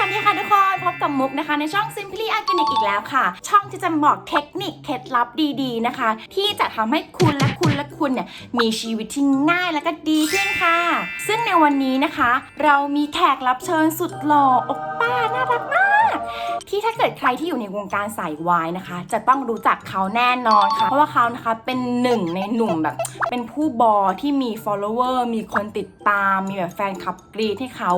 สวัสดีค่ะทุกคน พบกับมุกนะคะ ในช่อง Simply Organic อีกแล้วค่ะ ช่องที่จะบอกเทคนิคเคล็ดลับดีๆนะคะ ที่จะทำให้คุณและคุณและคุณเนี่ยมีชีวิตที่ง่ายและก็ดีขึ้นค่ะ ซึ่งในวันนี้นะคะ เรามีแขกรับเชิญสุดหล่ออบป้าน่ารักมาก ที่ถ้าเกิดใครที่อยู่ในวงการสายวายนะคะ จะต้องรู้จักเขาแน่นอนค่ะ เพราะว่าเขานะคะเป็นหนึ่งในหนุ่มแบบ เป็นผู้บอที่มี follower มีคนติดตาม มีแบบแฟนคลับกรีดให้เขา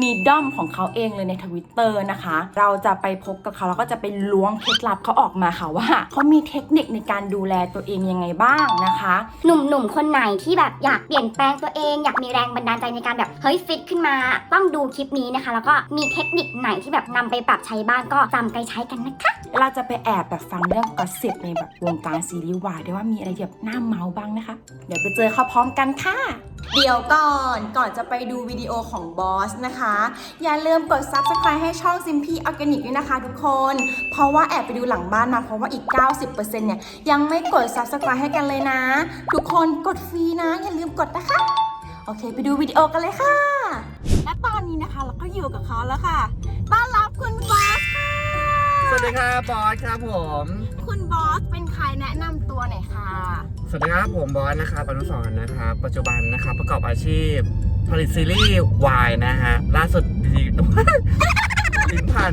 มีด้อมของเขาเองเลยในทวิตเตอร์นะคะ เราจะไปพบกับเขาแล้วก็จะไปล้วงเคล็ดลับเขาออกมาค่ะว่าเขามีเทคนิคในการดูแลตัวเองยังไงบ้างนะคะ หนุ่มๆคนไหนที่แบบอยากเปลี่ยนแปลงตัวเอง อยากมีแรงบันดาลใจในการแบบเฮ้ยฟิตขึ้นมาต้องดูคลิปนี้นะคะ แล้วก็มีเทคนิคไหนที่แบบนำไปปรับใช้บ้างก็จำไปใช้กันนะคะ เราจะไปแอบแบบฟังเรื่องกอสซิบในแบบวงการซีรีส์วายด้วยว่ามีอะไรแบบน่าเมาบ้างนะคะ เดี๋ยวไปเจอเขาพร้อมกันค่ะ เดี๋ยวก่อนก่อนจะไปดูวิดีโอของบอสนะคะ อย่าลืมกด Subscribe ให้ช่อง Simply Organic ด้วยนะคะทุกคน เพราะว่าแอบไปดูหลังบ้านมาเพราะว่าอีก 90%เนี่ยยังไม่กด Subscribe ให้กันเลยนะ ทุกคนกดฟรีนะ อย่าลืมกดนะคะ โอเค ไปดูวิดีโอกันเลยค่ะ และตอนนี้นะคะเราก็อยู่กับเขาแล้วค่ะ ดีครับบอสครับผม คุณบอสเป็นใครแนะนำตัวหน่อยค่ะ สวัสดีครับผมบอสนะครับอนุสรณ์นะครับ ปัจจุบันนะครับประกอบอาชีพผลิตซีรีส์วายนะฮะล่าสุดดี ลิ้นพัน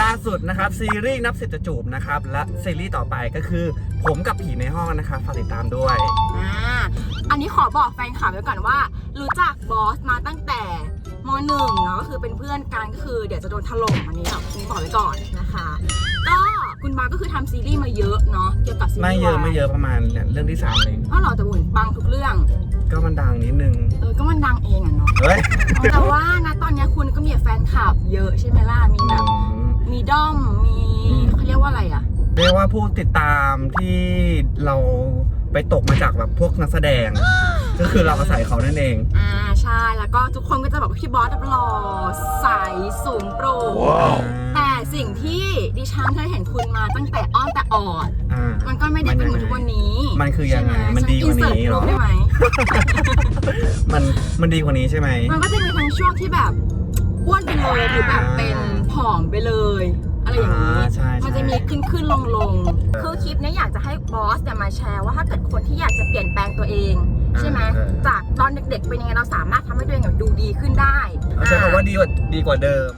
ล่าสุดนะครับซีรีส์นับสิบจะจูบนะครับและซีรีส์ต่อไปก็คือผมกับผีในห้องนะครับฝากติดตามด้วย อ่าอันนี้ขอบอกแฟนคลับไว้ก่อนว่า รู้จักบอสมาตั้งแต่มหนึ่งเนาะก็คือเป็นเพื่อนกันก็คือเดี๋ยวจะโดนถล่มอันนี้แบบนี้บอกไว้ก่อนนะคะ ก็คุณบอสก็คือทำซีรีส์มาเยอะเนาะเกี่ยวกับซีรีส์ไม่เยอะวาไม่เยอะประมาณเนี่ยเรื่องที่สามเองเพราะเราแต่บุญปังทุกเรื่องก็มันดังนิดนึง เออก็มันดังเองอะเนาะ เฮ้ย แต่ว่านะตอน เนี้ยคุณก็มีแฟนคลับเยอะใช่ไหมล่ะ มีแบบ มีด้อม มีอืมเขาเรียกว่าอะไรอะเรียกว่าผู้ติดตามที่เราไปตกมาจากแบบพวกนักแสดง ก็คือเราอาศัยเขานั่นเอง อ่าใช่ แล้วก็ทุกคนก็จะบอกว่าพี่บอสหล่อใสสูงโปร่งแต่สิ่งที่ดิฉันเคยเห็นคุณมาตั้งแต่อ้อนแต่ออด อ่ามันก็ไม่ได้เป็นเหมือนทุกวันนี้มันคือยังไงใช่หมันดีกว่านี้เหรอฉั insert รูปได้ไหม มันมันดีกว่านี้ใช่ไหม มันก็จะมีทั้งช่วงที่แบบ อ้วนไปเลยหรือแบบเป็นผอมไปเลย อะไรอย่างนี้ อ่าใช่ใช่ มันจะมีขึ้นขึ้นลงลงคือคลิปเนี้ยอยากจะให้บอสเนี่ยมาแชร์ว่าถ้าเกิดคนที่อยากจะเปลี่ยนแปลงตัวเอง ใช่ไหมเออ จากตอนเด็กๆเป็นยังไงเราสามารถทำให้ตัวเองแบบดูดีขึ้นได้เอาใช้คำว่าดีกว่าดีกว่าเดิม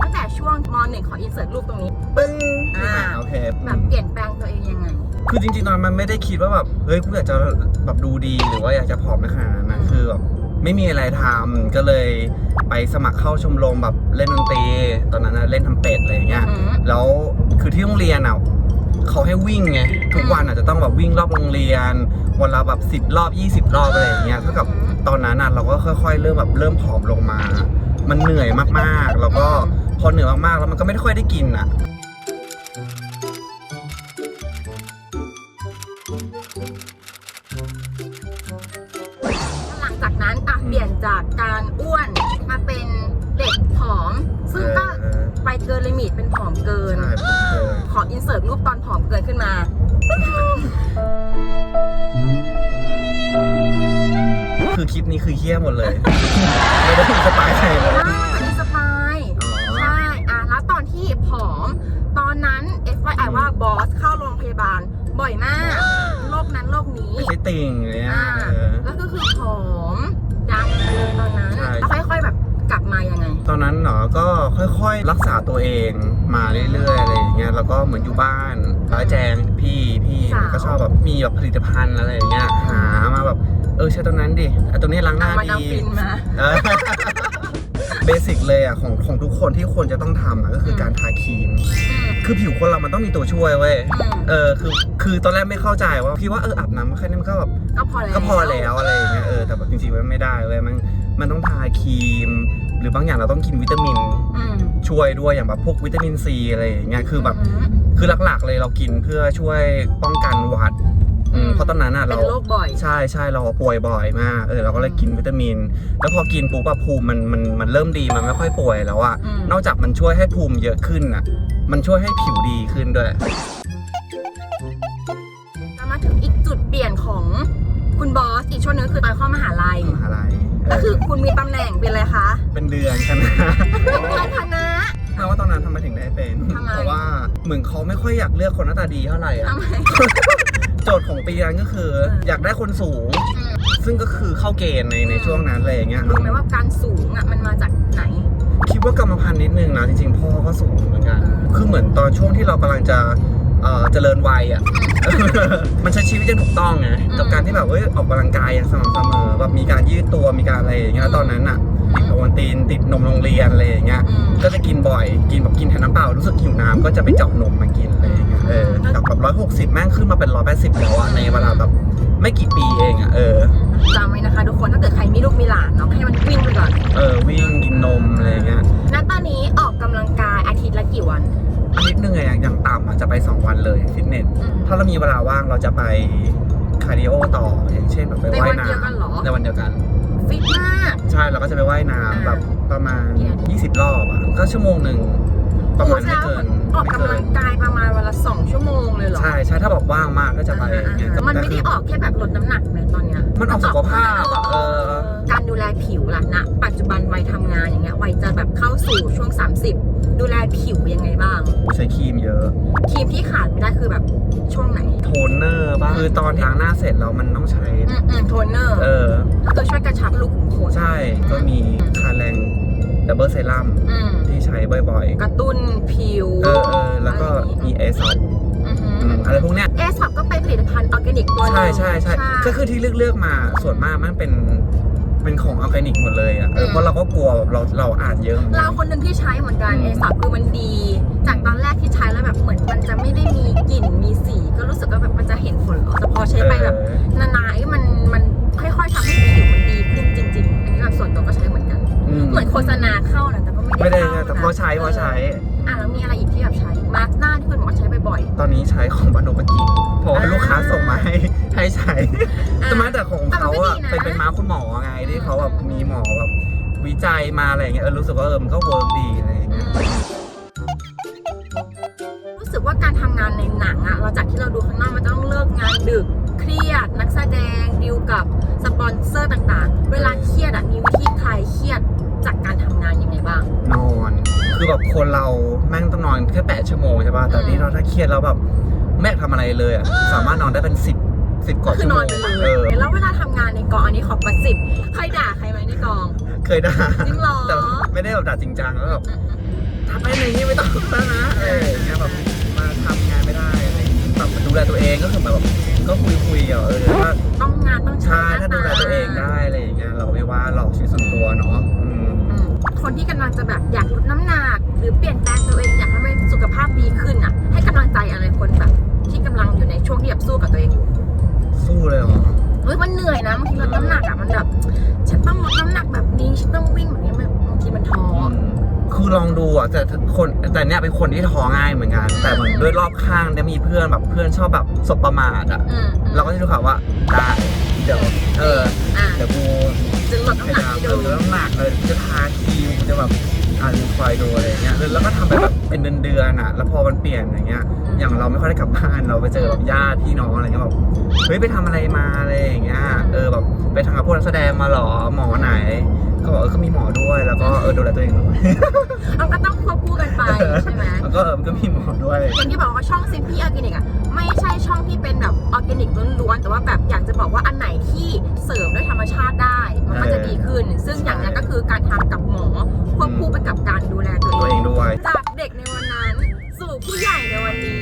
ตั้งแต่ช่วงมหนึ่งขออินเสิร์ตรูปตรงนี้ ปึ้งอ่า โอเคแบบเปลี่ยนแปลงตัวเองยังไง คือจริงๆตอนนั้นมันไม่ได้คิดว่าแบบ เฮ้ยกูอยากจะแบบดูดีหรือว่าอยากจะผอมในขนาดนั้นนะคือแบบ ไม่มีอะไรทำก็เลยไปสมัครเข้าชมรมแบบเล่นดนตรี ตอนนั้นนะเล่นทำเป็ดอะไรอย่างเงี้ย อือหือแล้วคือที่โรงเรียนอะเขาให้วิ่งไงทุกวันอาจจะต้องแบบวิ่งรอบโรงเรียน วันละแบบสิบรอบ20รอบอะไรอย่างเงี้ยเท่ากับตอนนั้นอะเราก็ค่อย ๆ เริ่มแบบเริ่มผอมลงมา มันเหนื่อยมากๆ แล้วก็พอเหนื่อยมากๆแล้วมันก็ไม่ได้ค่อยได้กินอะ จากการอ้วนมาเป็นเด็กผอม ซึ่งก็เออไปเกินลิมิตเป็นผอมเกิน ใช่ผมเออขออินเสิร์ตรูปตอนผอมเกินขึ้นมา คือคลิปนี้คือเฮี้ยหมดเลย ไม่ได้สไตล์ใครเลยว้าวอันนี้สปายอ๋อใช่อะแล้วตอนที่ผอม ตอนนั้น FYI ว่าบอสเข้าโรงพยาบาลบ่อยมาก โรคนั้นโรคนี้ ไม่ใช่ติ่งเลยอ่า อนนั้นเนาะก็ค่อยๆ รักษาตัวเองมาเรื่อยๆอะไรอย่างเงี้ยแล้วก็เหมือนอยู่บ้านแล้วแจงพี่พี่สาว ก็ชอบแบบมีแบบผลิตภัณฑ์อะไรอย่างเงี้ยหามาแบบเออใช้ตัวนั้นดิไอ้ตัวนี้ล้างหน้าเอามาดีดามฟินมา เออเบสิกเลยอะของของทุกคนที่ควรจะต้องทำอะก็คือการทาครีมอืมคือผิวคนเรามันต้องมีตัวช่วยเว้ยอืมเออคือคือตอนแรกไม่เข้าใจว่าพี่ว่าเอออาบน้ำแค่นี้มันก็แบบก็พอแล้วก็พอแล้วอะไรอย่างเงี้ยเออแต่แบบจริงๆมันไม่ได้เว้ยมันมันต้องทาครีม หรือบางอย่างเราต้องกินวิตามินอืมช่วยด้วยอย่างแบบพวกวิตามินซีอะไรอย่างเงี้ยคือแบบมคือหลักๆเลยเรากินเพื่อช่วยป้องกันหวัด อืมอืมเพราะตอนนั้นอะเป็เรานโรคบ่อย ใช่ใช่เราป่วยบ่อยมากเออเราก็เลยกินวิตามิน แล้วพอกินปุ๊บอะภูมิมันมันมันเริ่มดีมันไม่ค่อยป่วยแล้วอะอืม นอกจากมันช่วยให้ภูมิเยอะขึ้นอะมันช่วยให้ผิวดีขึ้นด้วย แล้วมาถึงอีกจุดเปลี่ยนของคุณบอสอีกช่วงนึงคือตอนเข้ามหาลัยมหาลัยเอก็อคือคุณมีตำแหน่งเป็นอะไรคะเป็นเดือนคณะใครคณะแปลว่าตอนนั้นทำไมถึงได้เป็น ทำไม เพราะว่าเหมือนเขาไม่ค่อยอยากเลือกคนหน้าตาดีเท่าไหร่อะทำไมโจทย์ของปีนั้นก็คือเออออยากได้คนสูง ซึ่งก็คือเข้าเกณฑ์ในในอืมช่วงนั้นอะไรอย่างเงี้ย รู้ไหมว่าการสูงอะมันมาจากไหน คิดว่ากรรมพันธุ์นิดนึงนะจริงๆ พ่อก็สูงเหมือนกันอืมคือเหมือนตอนช่วงที่เรากำลังจะเอ่อเจริญวัยอะ มันใช้ชีวิตอย่างถูกต้องไงกับการที่แบบเฮ้ยออกกำลังกายอย่างสม่ำเสมอแบบมีการยืดตัวมีการอะไรอย่างเงี้ยแล้วตอนนั้นอะ ติดโอวัลตินติดนมโรงเรียนอะไรอย่างเงี้ยอืมก็จะกินบ่อย กินแบบกินแทนน้ำเปล่า รู้สึกหิวน้ำก็จะไปเจาะนมมากินอะไรอย่างเงี้ย เออจากแบบร้อยหกสิบแม่งขึ้นมาเป็นร้อยแปดสิบแล้วอะในเวลาแบบไม่กี่ปีเองอะเออจำไว้นะคะทุกคนถ้าเกิดใครมีลูกมีหลานเนาะให้มันวิ่งไปก่อน เออวิ่งกินนมอะไรอย่างเงี้ยณตอนนี้ออกกำลังกายอาทิตย์ละกี่วันอาทิตย์หนึ่งอะอย่างอย่างต่ำอะจะไป 2 วันเลยฟิตเนสอืมถ้าเรามีเวลาว่างเราจะไปคาร์ดิโอต่ออย่างเช่นแบบไปในว่ายวันน้เดียวกันเหรอำในวันเดียวกัน ฟิตมากใช่เราก็จะไปว่ายอ่าน้ำแบบประมาณกี่นาที20 รอบอะก็ชั่วโมงหนึ่งประมาณไม่เกินออกไม่กำเกิลันงกายประมาณวันละสองชั่วโมงเลยเหรอ ใช่ใช่ถ้าแบบว่างมากก็จะไปอ่าอย่างเงี้ยๆมันไม่ได้ออกแค่แบบลดน้ำหนักเลยตอนเนี้ย มันออกสุขภาพอะเออการดูแลผิวล่ะณปัจจุบันวัยทำงานอย่างเงี้ยวัยจะแบบเข้าสู่ช่วง 30 ดูแลผิวยังไงบ้าง ใช้ครีมเยอะ ครีมที่ขาดไม่ได้คือแบบช่วงไหน โทนเนอร์บ้าง คือตอนล้างหน้าเสร็จแล้วมันต้องใช้ อืมอืมโทนเนอร์เออก็ช่วยกระชับรูขุมขน ใช่ ก็มีคาแรงดับเบิลเซรั่มอืมที่ใช้บ่อยกระตุ้นผิวๆเออเออแล้วก็มีเอซออือหืออะไรพวกเนี้ยเอสับก็เป็นผลิตภัณฑ์ออร์แกนิกตัวหนึงใช่ใช่ใช่ก็คือที่เลือกเลือกๆมาส่วนมากมันเป็น เป็นของออร์แกนิกหมดเลยอะเออเพราะเราก็กลัวแบบเราเราอ่านเยอะเหมือนกัเราน คนหนึ่งที่ใช้เหมือนกันอืมเอสับคือมันดี จากตอนแรกที่ใช้แล้วแบบเหมือนมันจะไม่ได้มีกลิ่นมีสี ก็รู้สึกว่าแบบมันจะเห็นผลเหรอแต่พอใช้ไปแบบเออนานๆเอ้ยมันมันค่อยๆทำให้ผิวมันดีขึ้นจริง ๆ อันนี้แบบส่วนตัวก็ใช้เหมือนกัน เหมือนโฆษณาเข้านะแต่ก็ไม่ไม่ได้ได้เข้าแต่นะพอใช้พอใช้อะแล้วมีอะไรอีกที่แบบใช้ มาร์กหน้าที่คุณหมอใช้บ่อยตอนนี้ใช้ของบาโนปากิเพราะว่าอ่าลูกค้าส่งมาให้ให้ใช้ๆแต่มาแต่ของเขาอะแต่มันก็ดีนะเป็นเป็นม้าคุณหมอไงที่เขาแบบมีหมอแบบวิจัยมาอะไรอย่างเงี้ยเออรู้สึกว่าเออมันก็เวิร์กดีอะไรอย่างเงี้ย รู้สึกว่าการทำงานในหนังอะเราจากที่เราดูข้างนอกมันจะต้องเลิกงานดึก เครียด นักแสดง ดิวกับสปอนเซอร์ต่างๆ เวลา แบบคนเราแม่งต้องนอนแค่แปดชั่วโมงใช่ป่ะ แต่อืมที่เราถ้าเครียดแล้วแบบไม่อยากทำอะไรเลยอะ สามารถนอนได้เป็นสิบสิบกก็ว่าคืชั่อวนโมอนงไปเลเอยอแล้วเวลาทำงานในกองอันนี้ขอกระสิบเคยด่าใครไหมในกอง เคยด่าจริงเหรอ แต่ไม่ได้แบบด่าจริงจังแล้วแบบทำไปไหนนี่ไม่ต้องแล้วนะเอออย่างเงี้ยแบบมาทำงานไม่ได้อะไรอย่างเงี้ยแบบดูแลตัวเองก็คือแบบก็คุยคุยๆอะเออว่า ต้องงานต้องใช้ใช่ถ้าดูแลตัวเองได้อะไรอย่างเงี้ยเราไม่ว่าหรอกชีวิตส่วนตัวเนาะอืมอืม คนที่กำลังจะแบบอยากลดน้ำหนักหรือเปลี่ยนแปลงตัวเองอยากให้สุขภาพดีขึ้นอะให้กำลังใจอะไรคนแบบที่กำลังอยู่ในช่วงที่แบบสู้กับตัวเองอยู่สู้เลยเหรอเฮ้ยมันเหนื่อยนะบางทีลดน้ำหนักอะมันแบบฉันต้องลดน้ำหนักแบบนี้ฉันต้องวิ่งแบบนี้มันบางทีมันท้อคือลองดูอะแต่คนแต่เนี้ยเป็นคนที่ท้อง่ายเหมือนกัน แต่เหมือนด้วยรอบข้างเนี่ยมีเพื่อนแบบเพื่อนชอบแบบสบประมาทอะอืมเราก็จะดูข่าวว่าได้เดี๋ยวเอออะเดี๋ยวกูจะลดพน้ำหนักยายามให้เอดูอลดน้ำหนักเลยจะทาครีมกู จะแบบอ่านคอยดูอะไรอย่างเงี้ยแล้วก็ทำไปแบบเป็นเดือนๆอะ แล้วพอมันเปลี่ยนอย่างเงี้ย อย่างเราไม่ค่อยได้กลับบ้านเราไปเจอแบบญาติพี่น้องอะไรเงี้ยแบบเฮ้ยไปทำอะไรมาอะไรอย่างเงี้ยเออแบบไปทำกับพวกนักแสดงมาเหรอหมอไหน ก็บอกเออก็มีหมอด้วยแล้วก็เออดูแลตัวเองด้วยมันก็ต้องควบคู่กันไปใช่ไหมแล้วก็เออมันก็มีหมอด้วยอย่างที่บอกว่าช่องซิมพี่ออร์แกนิกอะไม่ใช่ช่องที่เป็นแบบออร์แกนิกล้วนๆแต่ว่าแบบอยากจะบอกว่าอันไหนที่เสริมด้วยธรรมชาติได้ มันก็จะดีขึ้น ซึ่งอย่างนั้นก็คือการทำกับหมอควบคู่ไปกับการดูแลตัวตัวเอเองงด้วยจากเด็กในวันนั้นสู่ผู้ใหญ่ในวันนี้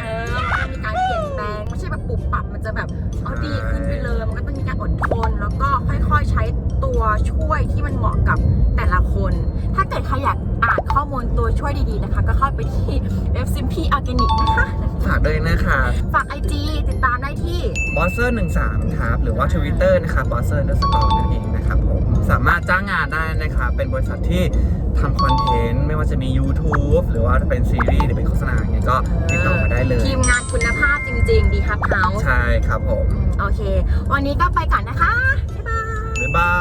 เออมันมีการเปลี่ยนแปลงไม่ใช่แบบปรับปรับมันจะแบบเอาดีขึ้นไปเลยมันก็ต้องมีการอดทนแล้วก็ ค่อยๆ ใช้ตัวช่วยที่มันเหมาะกับแต่ละคน ถ้าเกิดใครอยากอ่านข้อมูลตัวช่วยดีๆนะคะ ก็เข้าไปที่เว็บซิมพีออร์แกนิกนะคะฝากด้วยนะคะฝากไอจีติดตามได้ที่บอสเซอร์หนึ่งสามครับ หรือว่า Twitter นะครับบอสเซอร์นัสกอร์นั่นเองนะครับผมสามารถจ้างงานได้นะครับเป็นบริษัทที่ทำคอนเทนต์ไม่ว่าจะมี YouTube หรือว่าจะเป็นซีรีส์หรือเป็นโฆษณาอย่างเงี้ยก็ติดต่อมาได้เลยทีมงานคุณภาพจริงๆดีฮับเฮาส์ใช่ครับผม โอเค วันนี้ก็ไปก่อนนะคะ บ๊ายบา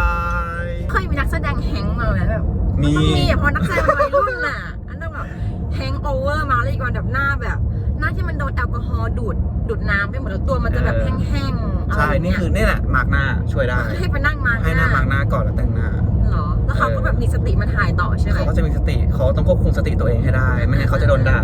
ยบ๊ายบาย เคยมีนักแสดงแฮงก์มาไหมแบบมีต้องมีอะเพราะนักแสดงวัยรุ่นน่ะ อันนั้นแบบแฮงโอเวอร์มาแล้วอีกวันแบบหน้าแบบ หน้าที่มันโดนแอลกอฮอล์ดูดดูดน้ำไปหมดแล้วตัวมันจะแบบแห้งๆอะไรใช่ แบบนี่เนี้ยคือนี่แหละมาร์กหน้าช่วยได้ ให้ไปนั่งมาให้หน้ามาร์กหน้าก่อนแล้วแต่งหน้า เหรอแล้วเขาก็แบบมีสติมาถ่ายต่อใช่ไหม เขาก็จะมีสติ เขาต้องควบคุมสติตัวเองให้ได้ ไม่งั้นเขาจะโดนด่า